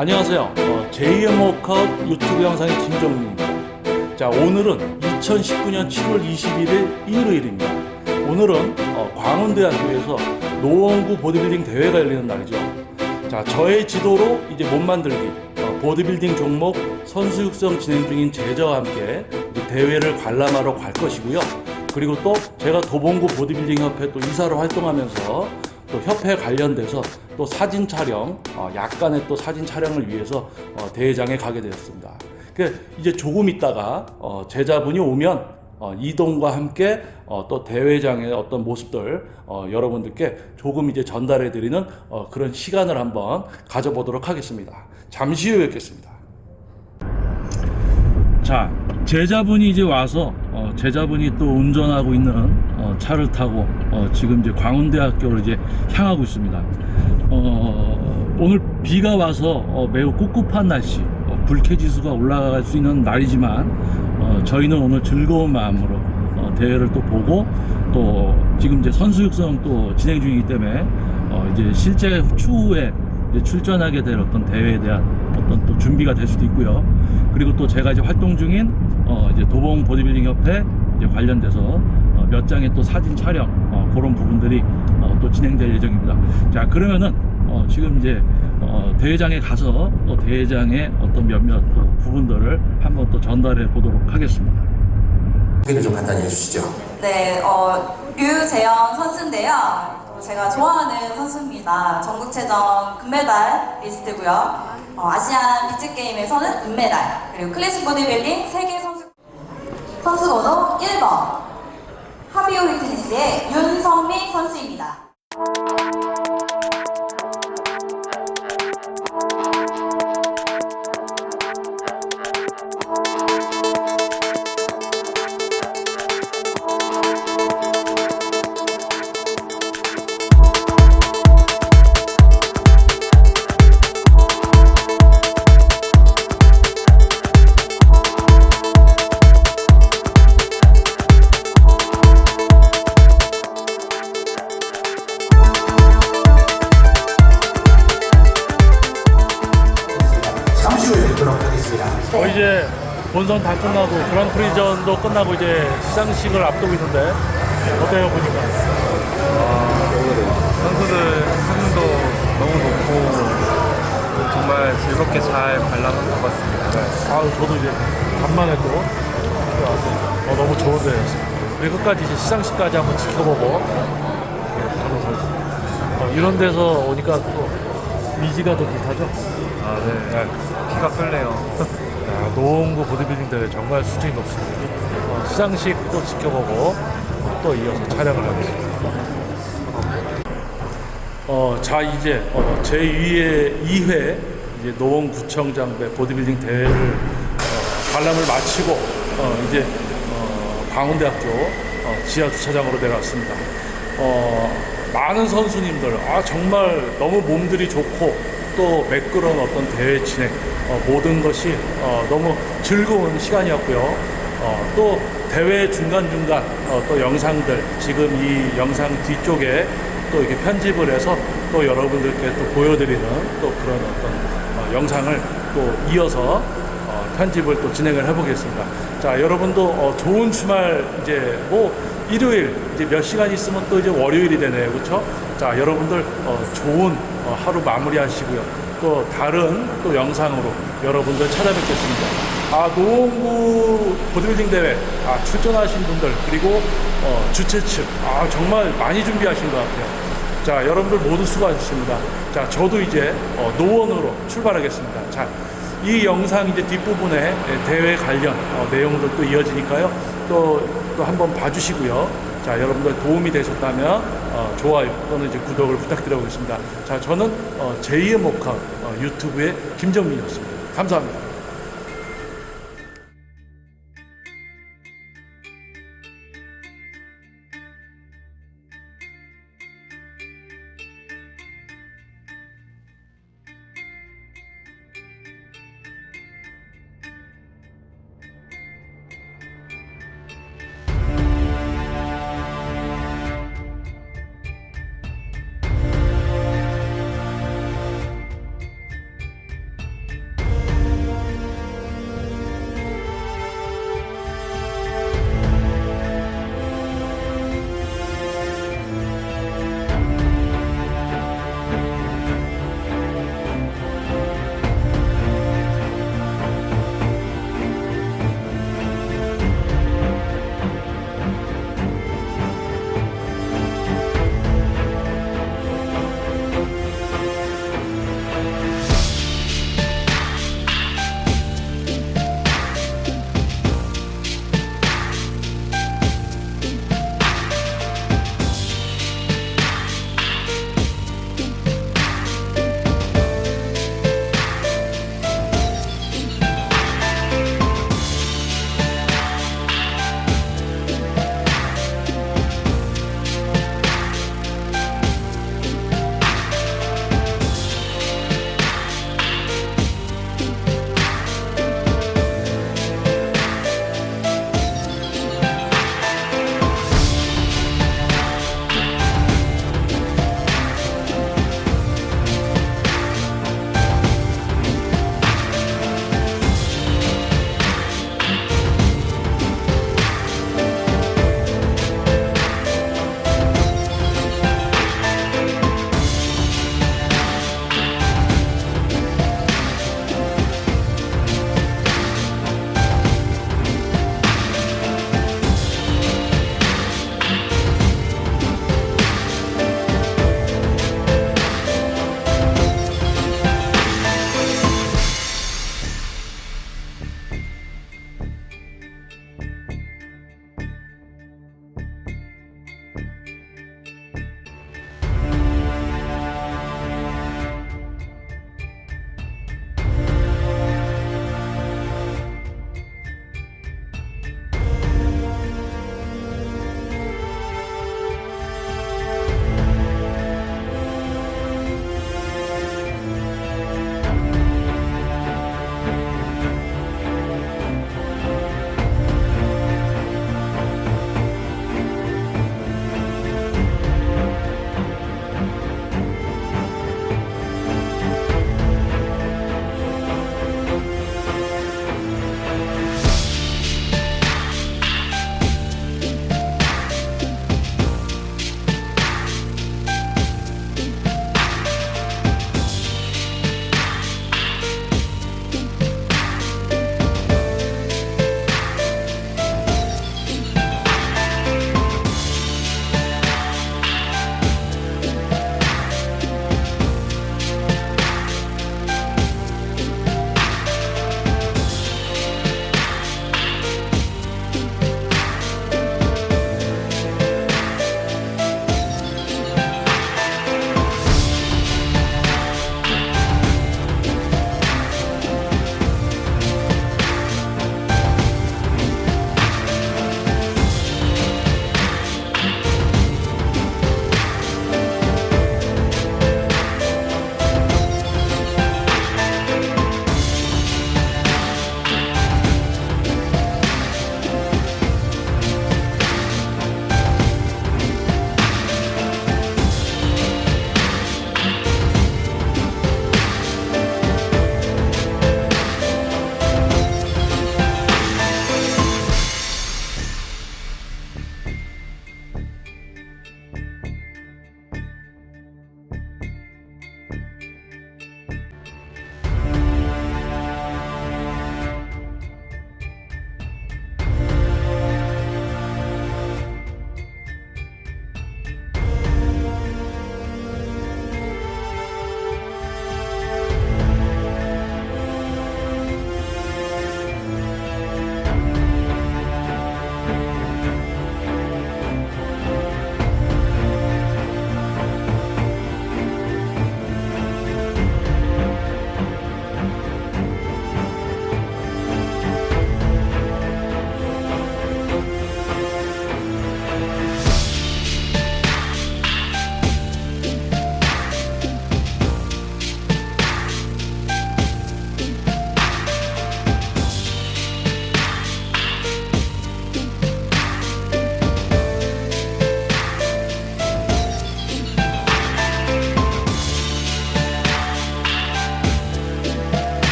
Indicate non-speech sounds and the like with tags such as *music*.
안녕하세요. 어, 제2의 모카웃 유튜브 영상의 김정민입니다. 자, 오늘은 2019년 7월 21일 일요일입니다. 오늘은 어, 광운대학교에서 노원구 보디빌딩 대회가 열리는 날이죠. 자, 저의 지도로 이제 몸 만들기, 어, 보디빌딩 종목 선수 육성 진행 중인 제자와 함께 대회를 관람하러 갈 것이고요. 그리고 또 제가 도봉구 보디빌딩 협회 또 이사로 활동하면서 또 협회 관련돼서 또 사진 촬영, 어, 약간의 또 사진 촬영을 위해서 어, 대회장에 가게 되었습니다. 그 이제 조금 있다가 어, 제자분이 오면 어, 이동과 함께 어, 또 대회장의 어떤 모습들 어, 여러분들께 조금 이제 전달해 드리는 어, 그런 시간을 한번 가져보도록 하겠습니다. 잠시 후에 뵙겠습니다. 자, 제자분이 이제 와서 어, 제자분이 또 운전하고 있는 어, 차를 타고 어, 지금 이제 광운대학교로 이제 향하고 있습니다. 어, 오늘 비가 와서 어, 매우 꿉꿉한 날씨, 어, 불쾌지수가 올라갈 수 있는 날이지만 어, 저희는 오늘 즐거운 마음으로 어, 대회를 또 보고 또 지금 이제 선수 육성 또 진행 중이기 때문에 어, 이제 실제 추후에 이제 출전하게 될 어떤 대회에 대한 어떤 또 준비가 될 수도 있고요. 그리고 또 제가 이제 활동 중인 어 이제 도봉 보디빌딩 협회 이제 관련돼서 어, 몇 장의 또 사진 촬영 어 그런 부분들이 어 또 진행될 예정입니다. 자 그러면은 어 지금 이제 어 대회장에 가서 또 대회장의 어떤 몇몇 또 부분들을 한번 또 전달해 보도록 하겠습니다. 소개를 좀 간단히 해주시죠. 네, 어, 류재영 선수인데요. 제가 좋아하는 선수입니다. 전국체전 금메달 리스트고요. 어, 아시안 비즈게임에서는 은메달, 그리고 클래식 보디빌딩 세계 선수 선수 번호 1번 하비오 휘트니스의 윤성미 선수입니다. 본선 다 끝나고 그랑프리전도 끝나고 이제 시상식을 앞두고 있는데 어때요 보니까? 선수들 승도 너무 높고 정말 즐겁게 잘 관람한 것 같습니다. 아우 저도 이제 간만에 또 와서 어, 너무 좋은데 우리 끝까지 이제 시상식까지 한번 지켜보고 예, 가는 거지. 어, 이런 데서 오니까 또 미지가 더 불타죠. 아, 네. 피가 끓네요. *laughs* 야, 노원구 보디빌딩 대회 정말 수준이 높습니다. 어, 시상식 또 지켜보고 어, 또 이어서 촬영을 하겠습니다. 어, 자 이제 어, 제 2회 2회 이제 노원구청장배 보디빌딩 대회를 어, 관람을 마치고 어, 이제 어, 광운대학교 어, 지하 주차장으로 내려왔습니다. 어, 많은 선수님들 아 정말 너무 몸들이 좋고 또 매끄러운 어떤 대회 진행 어, 모든 것이 어, 너무 즐거운 시간이었고요. 어, 또 대회 중간 중간 어, 또 영상들 지금 이 영상 뒤쪽에 또 이렇게 편집을 해서 또 여러분들께 또 보여드리는 또 그런 어떤 어, 영상을 또 이어서 어, 편집을 또 진행을 해보겠습니다. 자, 여러분도 어, 좋은 주말 이제 뭐 일요일 이제 몇 시간 있으면 또 이제 월요일이 되네요, 그렇죠? 자, 여러분들 어, 좋은 어, 하루 마무리하시고요. 또 다른 또 영상으로 여러분들 찾아뵙겠습니다. 아, 노원구 보디빌딩 대회 아, 출전하신 분들 그리고 어, 주최 측 아, 정말 많이 준비하신 것 같아요. 자, 여러분들 모두 수고하셨습니다. 자, 저도 이제 어, 노원으로 출발하겠습니다. 자, 이 영상 이제 뒷부분에 예, 대회 관련 어, 내용들 또 이어지니까요. 또, 또 한번 봐주시고요. 자, 여러분들 도움이 되셨다면 어, 좋아요 또는 이제 구독을 부탁드려보겠습니다. 자, 저는 어, 제2의 목화 어, 유튜브의 김정민이었습니다. 감사합니다.